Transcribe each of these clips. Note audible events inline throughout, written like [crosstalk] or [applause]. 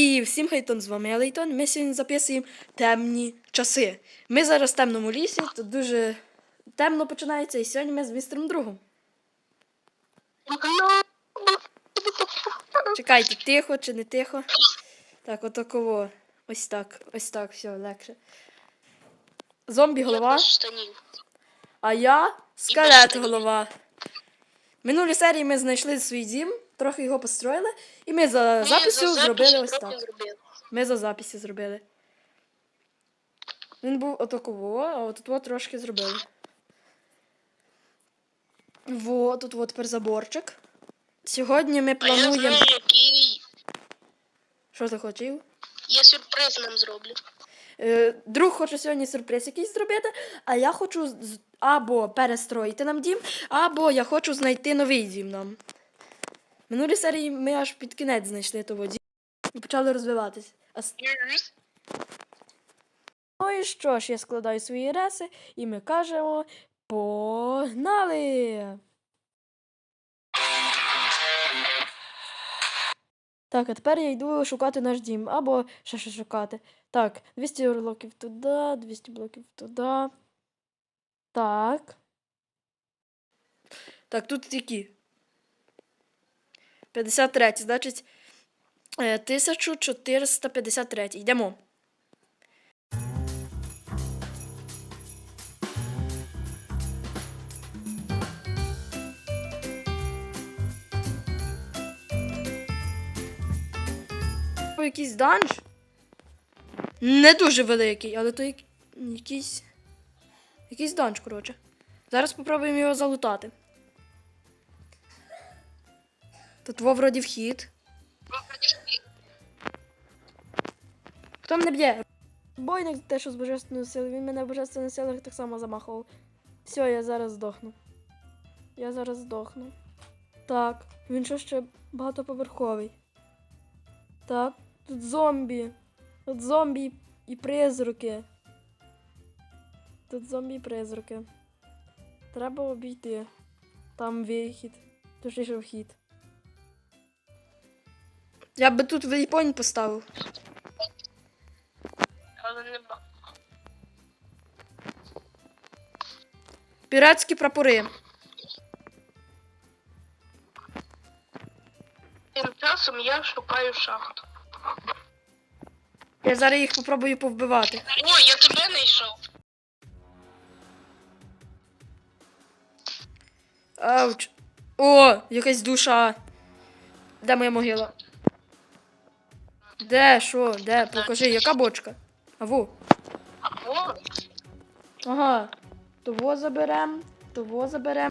І всім хейтон, з вами я Лейтон. Ми сьогодні записуємо темні часи. Ми зараз в темному лісі, тут дуже темно починається, і сьогодні ми з містером другом. Чекайте, тихо чи не тихо. Так, отаково. Ось так, ось так, все, легше. Зомбі голова, а я скелет голова. Минулій серії ми знайшли свій дім, трохи його построїли, і ми за записю зробили ось так. Ми за записі зробили. Він був отаково, а от тут трошки зробили. Во, тут от тепер заборчик. Сьогодні ми А я плануємо. знаю, який. Що ти хотів? Я сюрприз нам зроблю. Е, друг хоче сьогодні сюрприз якийсь зробити, а я хочу або перестроїти нам дім, або я хочу знайти новий дім нам. Минулій серії ми аж під кінець знайшли того дім і почали розвиватись. А Ну і що ж, я складаю свої реси, і ми кажемо погнали! Так, а тепер я йду шукати наш дім, або ще щось шукати. Так, 200 блоків туди, 200 блоків туди. Так. Так, тут які? 53, значить, е, 1453. Йдемо. Якийсь данж. Не дуже великий, але то як... якийсь. Якийсь данж, коротше. Зараз спробуємо його залутати. Тут во вроді вхід. Хто мене б'є? Бойник те, що з божественної сили. Він мене в божественної сили так само замахував. Все, я зараз здохну. Я зараз здохну. Так, він що ще багатоповерховий. Так, тут зомбі. Тут зомбі і призраки. Тут зомбі і призраки. Треба обійти. Там вихід. Точніше вхід. Я би тут вейпойнт поставив. Але не ба. Піратські прапори. Тим часом я шукаю шахту. Я зараз їх попробую повбивати. О, я тебе знайшов. Ауч. О, якась душа. Де моя могила? Де, що, де? Покажи, яка бочка? А во. Ага. Того заберем, того заберем.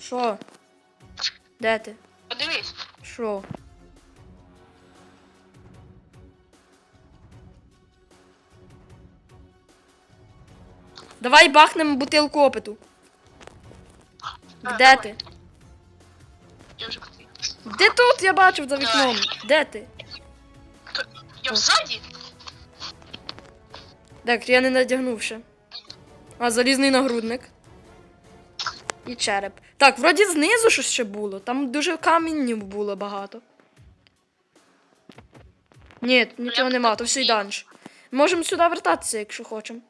Що? Де ти? подивись. Що? Давай бахнемо бутилку опиту. Де ти? Де тут? Я бачив за вікном. Де ти? Я в саді? Так, я не надягнув ще. А, залізний нагрудник. І череп. Так, вроді знизу щось ще було. Там дуже каміннів було багато. Ні, нічого нема, то все й данж. Можемо сюди вертатися, якщо хочемо.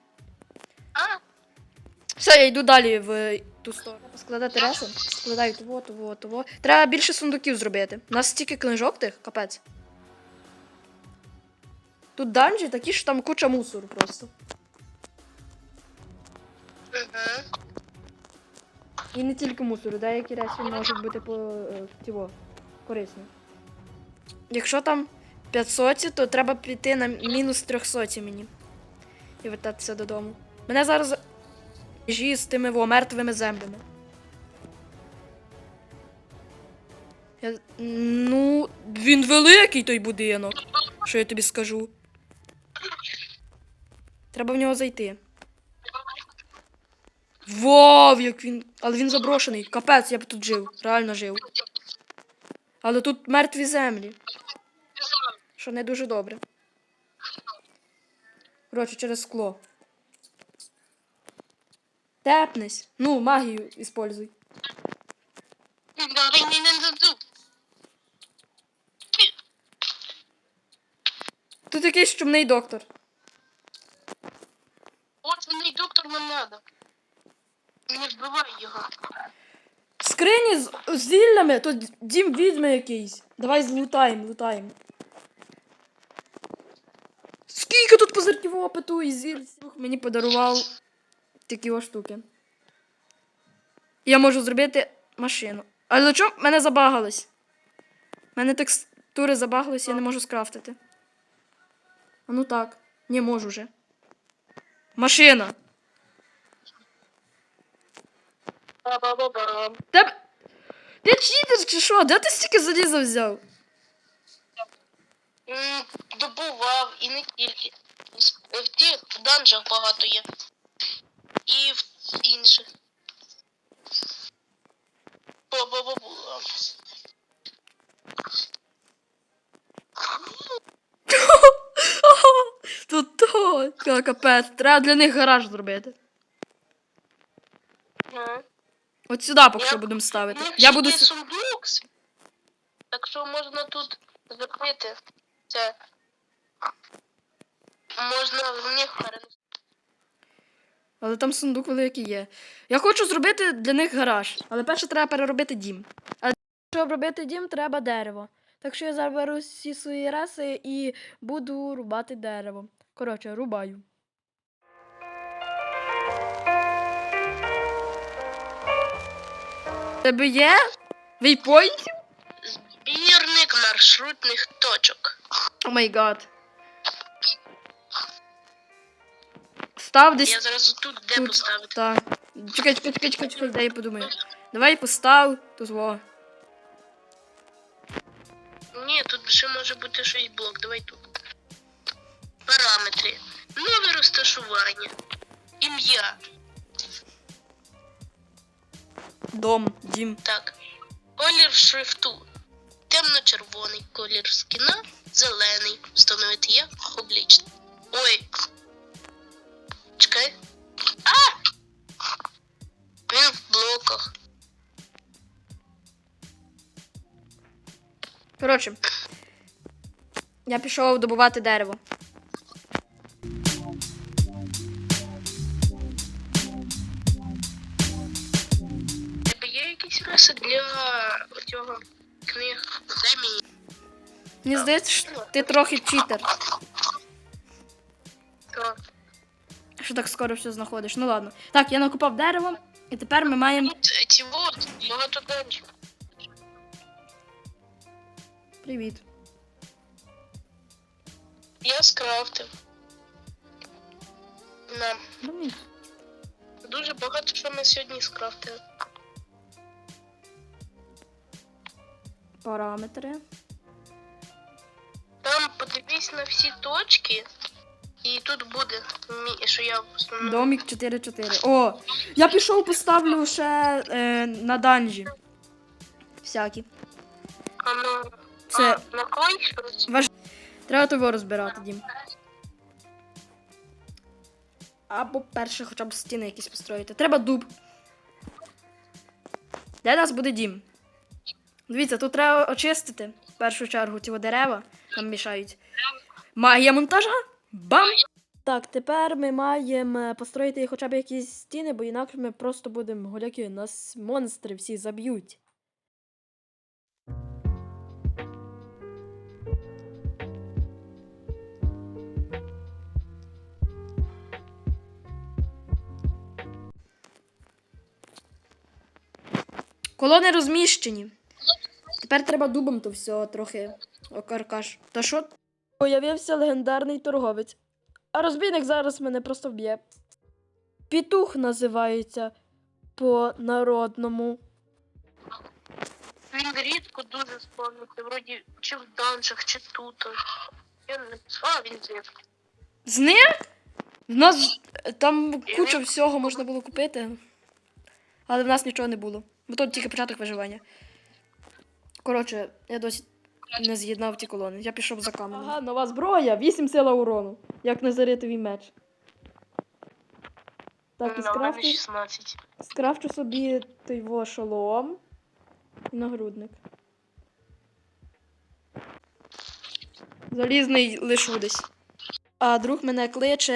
Все, я йду далі в ту сторону. Складати реси. Складаю того, того, того. Треба більше сундуків зробити. У нас стільки книжок тих, капець. Тут данжі такі, що там куча мусору просто. угу. І не тільки мусору, деякі речі можуть бути по е, тіво, корисні. Якщо там 500, то треба піти на мінус 300 мені. І вертатися додому. Мене зараз жі з тими во, мертвими землями. Я... Ну, він великий той будинок. Що я тобі скажу. Треба в нього зайти. Вау, як він. Але він заброшений. Капець, я б тут жив. Реально жив. Але тут мертві землі. Що не дуже добре. Коротше, через скло. Тепнись. Ну, магію используй. Тут якийсь чумний доктор. От доктор нам надо. Не вбивай його. Скрині з зіллями, тут дім відьми якийсь. Давай злутаємо, лутаємо. Скільки тут позирків опиту і зіль. Мені подарував такі о штуки. Я можу зробити машину. Але чому мене забагалось? Мене текстури забагались, я не можу скрафтити. А ну так. Не можу вже. Машина. Ба-ба-ба-бам. Ти читер чи що? Де ти стільки заліза взяв? Добував і не тільки. В тих данжах багато є. І в інших. Ба-ба-ба-бам. [laughs] Тут то, Ка- капець, треба для них гараж зробити. Ага. От сюди поки що будемо ставити. Я буду сундук. Так що можна тут закрити це. Можна в них перенести. Але там сундук великий є. Я хочу зробити для них гараж, але перше треба переробити дім. А щоб робити дім, треба дерево. Так що я заберу всі свої реси і буду рубати дерево. Коротше, рубаю. Тебе є? Вейпойнтів? Збірник маршрутних точок. О май гад. Став десь. Я зараз тут де Тут. поставити. Так. Чекай, чекай, чекай, чекай, чекай, дай я подумаю. Давай постав тут во. Ні, тут ще може бути щось блок. Давай тут. Параметри. Нове розташування. Ім'я. Дом, дім. Так. Колір шрифту. Темно-червоний. Колір скіна. Зелений. Встановити як облічно. Ой. Коротше. Я пішов добувати дерево. Тебе є для цього книг? Дай мені. Мені здається, що ти трохи читер, То. що так скоро все знаходиш. Ну ладно. Так, я накопав дерево, і тепер ми маємо. Е, ці вот, багато данжів. Привіт. Я скрафтив. Нам. Ну. Дуже багато що ми сьогодні скрафтили. Параметри. Там подивись на всі точки, і тут буде, мі- що я встановив. Домік 4-4. О! Я пішов, поставлю ще е, на данжі. Всякі. А ну, Це щось? треба того розбирати, дім. Або перше хоча б стіни якісь построїти. Треба дуб. Де нас буде дім? Дивіться, тут треба очистити в першу чергу ці дерева нам мішають. Магія монтажа? Бам! Так, тепер ми маємо построїти хоча б якісь стіни, бо інакше ми просто будемо голяки. Нас монстри всі заб'ють. Колони розміщені. Тепер треба дубом то все трохи окаркаш. Та що? Появився легендарний торговець. А розбійник зараз мене просто вб'є. Пітух називається по народному. Він рідко дуже спавниться, вроді чи в данжах, чи тут. Я не А, він з'їв. Зник? В нас там куча всього можна було купити. Але в нас нічого не було. Бо тут тільки початок виживання. Коротше, я досі не з'єднав ті колони. Я пішов за каменем. Ага, нова зброя, 8 сила урону. Як незаритовий меч. Так, і скрафту, 16. скрафчу собі той во шолом і нагрудник. Залізний лишу десь. а друг мене кличе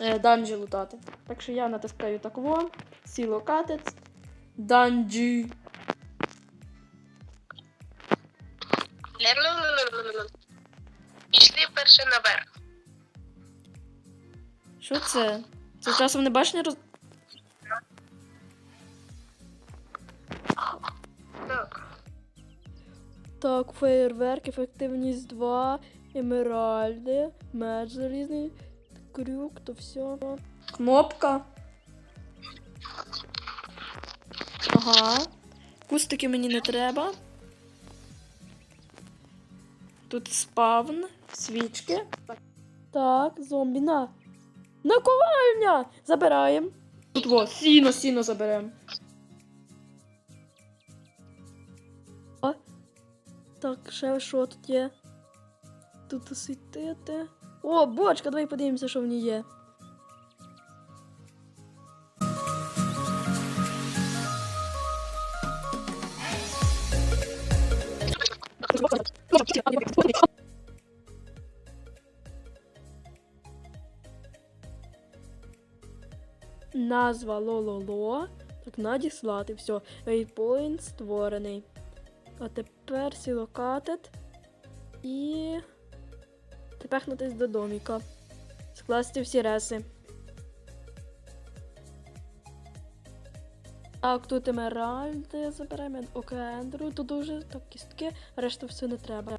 е, данжі лутати. Так що я натискаю такого, сіло катець, данжі. Пішли перше наверх. Що це? Це часом не башня роз... Так. Так, фейерверк, ефективність 2, емеральди, меч залізний, крюк, то все. Кнопка. Ага. Кустики мені не треба. Тут спавн, свічки. Так, зомбі на. Наковальня! Забираємо. Тут во, сіно, сіно заберемо. Так, ще що тут є? Тут освітити. О, бочка, давай подивимося, що в ній є. Назва Лололо. Так, надіслати. Все. Waypoint створений. А тепер сілокатет. І. Тепехнутись до доміка. Скласти всі реси. Так, тут емеральди заберемо, окендру, тут дуже так кістки, решту все не треба.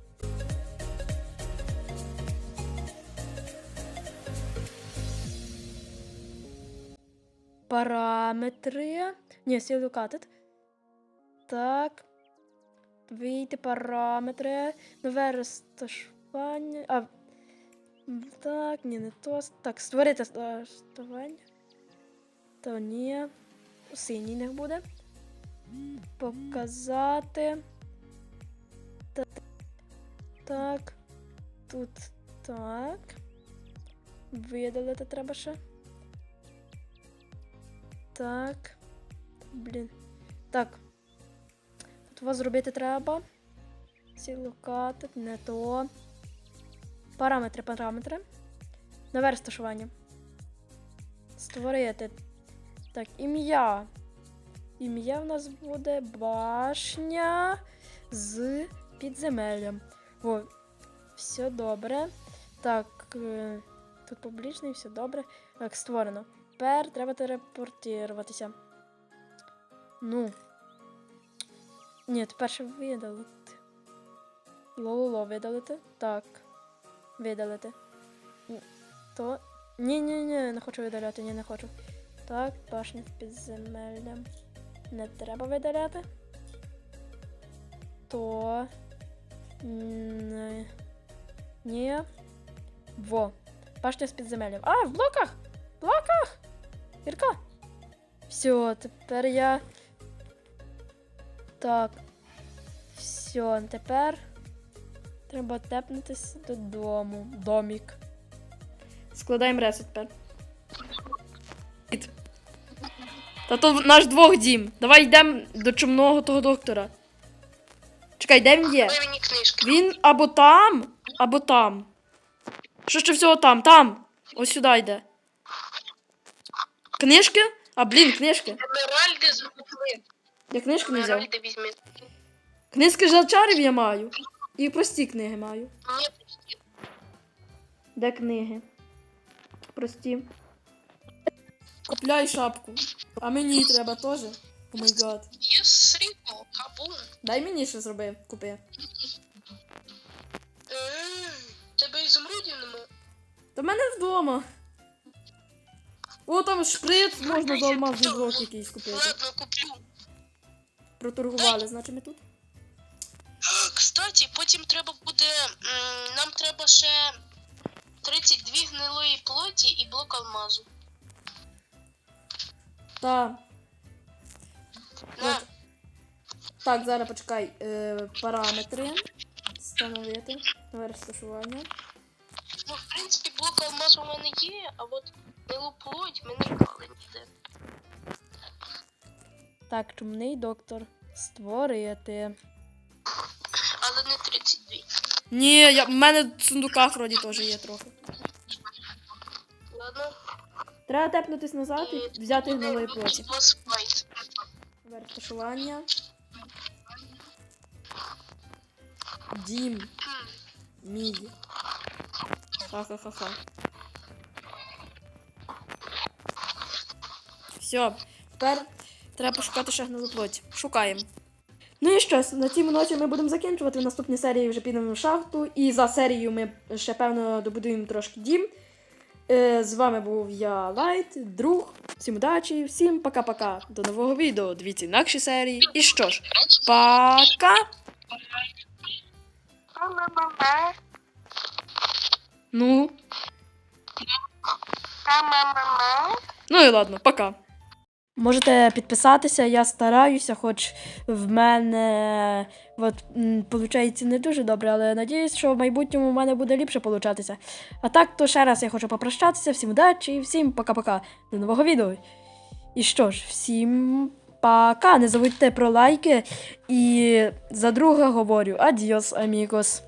Параметри. Ні, сілокатет. Так. Вийти параметри. Нове розташування. А. Так, ні, не то. Так, створити розташування. То ні. Синій не буде. Показати. Та- Так. Тут так. Видалити треба ще. Так. Блін. Так. Тут вас зробити треба. Сілокати, не то. Параметри, параметри. Нове розташування. Створити. Так, ім'я. Ім'я в нас буде башня з підземеллям. О, все добре. Так, е, тут публічний, все добре. Так, створено. Тепер треба телепортуватися. Ну. Ні, тепер ще видалити. Лололо видалити. Так. Видалити. То. Ні, ні, ні, не хочу видаляти, ні, не хочу. Так, башня з підземеллям. Не треба видаляти. То. Ні. Во. Башня з підземеллям. А, в блоках! В блоках! Ірка! Все, тепер я. Так. Все, тепер треба тепнутися додому. Домік. Складаємо ресет тепер. Та то наш двох дім. Давай йдемо до чумного того доктора. Чекай, де він є? Мені книжки. Він або там, або там. Що ще всього там? Там. Ось сюди йде. Книжки? А, блін, книжки. Емеральди згубли. Я книжки не взяв. Емеральди візьми. Книжки жачарів я маю. І прості книги маю. Ні. Де книги? Прості. Купляй шапку. А мені треба теж. О май гад. Є срібло, кабун. Дай мені що зроби, купи. М, Тебе ізумрудів нема. Та в мене вдома. О, там шприц можна за алмазний блок якийсь купити. Ладно, куплю. Проторгували, значить ми тут. Кстати, потім треба буде. м, Нам треба ще 32 гнилої плоті і блок алмазу. Та. От. Так, зараз почекай. Е, параметри. Встановити. Нове розташування. ну, в принципі, блок алмазу у мене є, а от гнилу плоть ми не брали ніде. Так, чумний доктор. Створити. Але не 32. Ні, я, в мене в сундуках вроді теж є трохи. Треба тепнутись назад і взяти гнилої плоті. бос. Вертушування. Дім. Мій. Ха-ха-ха-ха. Все, тепер треба пошукати ще гнилу плоть. Шукаємо. Ну і що, на цій ночі ми будемо закінчувати. В наступній серії вже підемо в шахту. І за серію ми ще певно добудуємо трошки дім. Е, З вами був я Лайт, друг. Всім удачі, всім пока-пока. До нового відео. Дивіться інакші серії. І що ж, пока! Ну, ну і ладно, пока. Можете підписатися, я стараюся, хоч в мене от, виходить не дуже добре, але надіюсь, що в майбутньому в мене буде ліпше получатися. А так, то ще раз я хочу попрощатися, всім удачі і всім пока-пока. До нового відео. І що ж, всім пока. Не забудьте про лайки. І за друге говорю адіос, амігос.